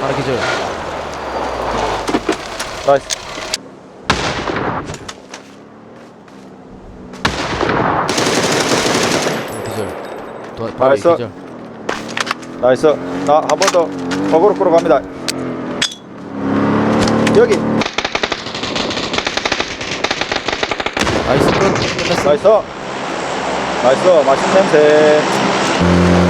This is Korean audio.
하나 기절. 나이스. 하나 기절. 또 바위 나이스. 기절. 나이스. 나 한 번 더 거꾸로 끌어 갑니다. 여기. 나이스 끝. 끝났어. 나이스. 나이스. 맛있는 냄새.